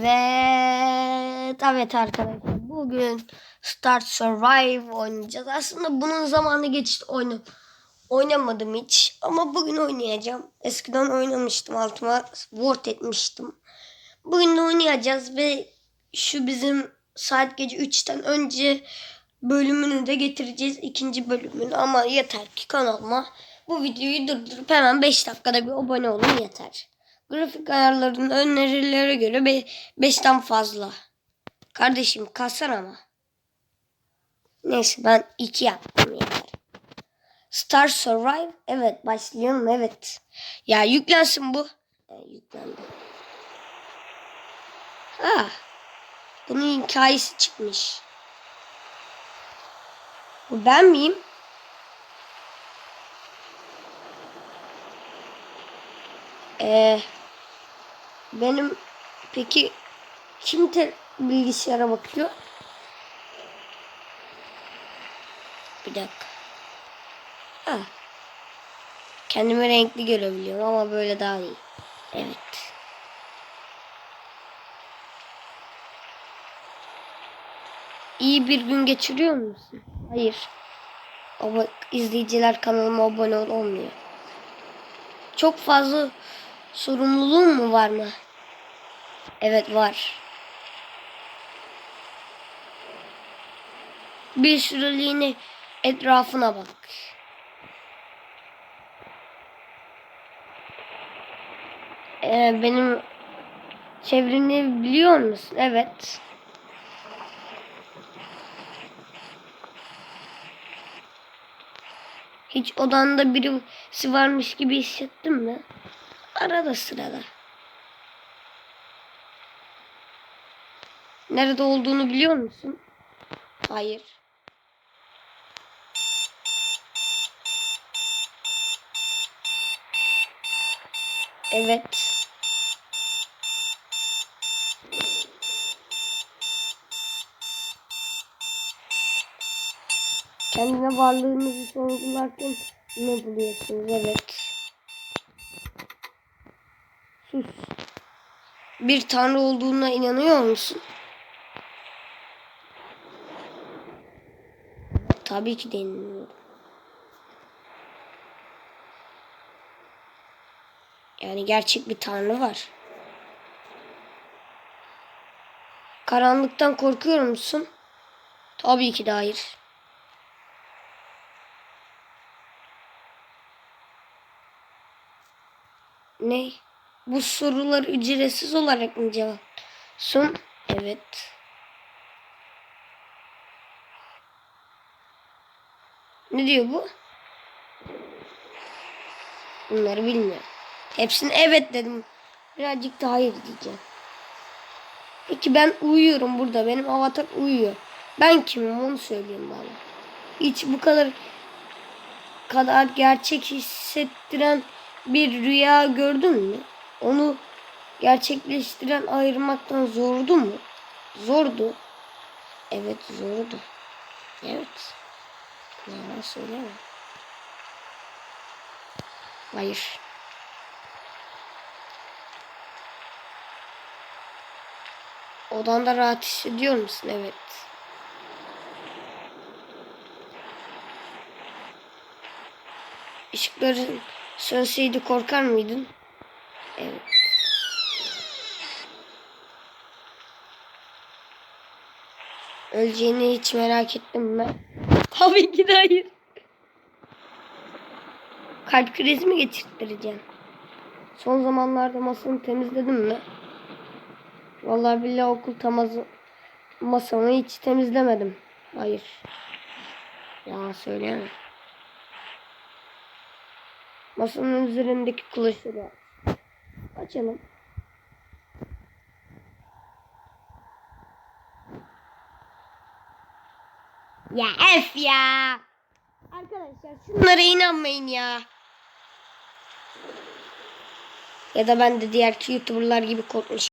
Evet, evet arkadaşlar. Bugün Start Survive oynayacağız. Aslında bunun zamanı geçti oyunu. Oynamadım hiç ama bugün oynayacağım. Eskiden oynamıştım. Altıma word etmiştim. Bugün de oynayacağız ve şu bizim saat gece 3'ten önce bölümünü de getireceğiz. ikinci bölümünü ama yeter ki kanalıma bu videoyu durdurup hemen 5 dakikada bir abone olun yeter. Grafik ayarlarının önerilere göre 5'ten fazla. Kardeşim kasar ama. Neyse ben 2 yaptım yeter. Star Survive. Evet başlayalım evet. Ya yüklensin bu. E, yüklendi. Ha. Bunun hikayesi çıkmış. Bu ben miyim? Ee, benim peki kim te- bilgisayara bakıyor? Bir dakika. Ha. Kendimi renkli görebiliyorum ama böyle daha iyi. Evet. İyi bir gün geçiriyor musun? Hayır. Ama izleyiciler kanalıma abone ol olmuyor. Çok fazla sorumluluğun mu var mı? Evet var. Bir süreliğine etrafına bak. Ee, benim çevreni biliyor musun? Evet. Hiç odanda birisi varmış gibi hissettin mi? Arada sırada. Nerede olduğunu biliyor musun? Hayır. Evet. Kendine varlığınızı sorgularken ne buluyorsunuz? Evet. Sus. Bir tanrı olduğuna inanıyor musun? Tabii ki de. Yani gerçek bir tanrı var. Karanlıktan korkuyor musun? Tabii ki de hayır. Ne? Bu sorular ücretsiz olarak mı cevapsın? Evet. Ne diyor bu? Bunları bilmiyorum. Hepsini evet dedim. Birazcık da hayır diyeceğim. Peki ben uyuyorum burada. Benim avatar uyuyor. Ben kimim onu söyleyeyim bana. Hiç bu kadar kadar gerçek hissettiren bir rüya gördün mü? Onu gerçekleştiren ayırmaktan zordu mu? Zordu. Evet zordu. Evet. Yalan söyleme. Hayır. Odanda rahat hissediyor musun? Evet. Işıkların sönseydi korkar mıydın? Evet. Öleceğini hiç merak ettim mi? Tabii ki de hayır. Kalp krizi mi geçirttireceğim? Son zamanlarda masanı temizledim mi? Vallahi billahi okul tamazı masamı hiç temizlemedim. Hayır. Ya söyleyemem. Masanın üzerindeki kılıçları açalım. Ya F ya. Arkadaşlar şunlara inanmayın ya. Ya da ben de diğer YouTuber'lar gibi korkmuş.